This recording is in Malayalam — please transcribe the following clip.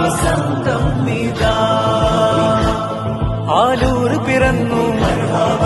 വസന്തം നിതാ ആലൂർ പിറന്നു. ആനന്ദമുയർന്നു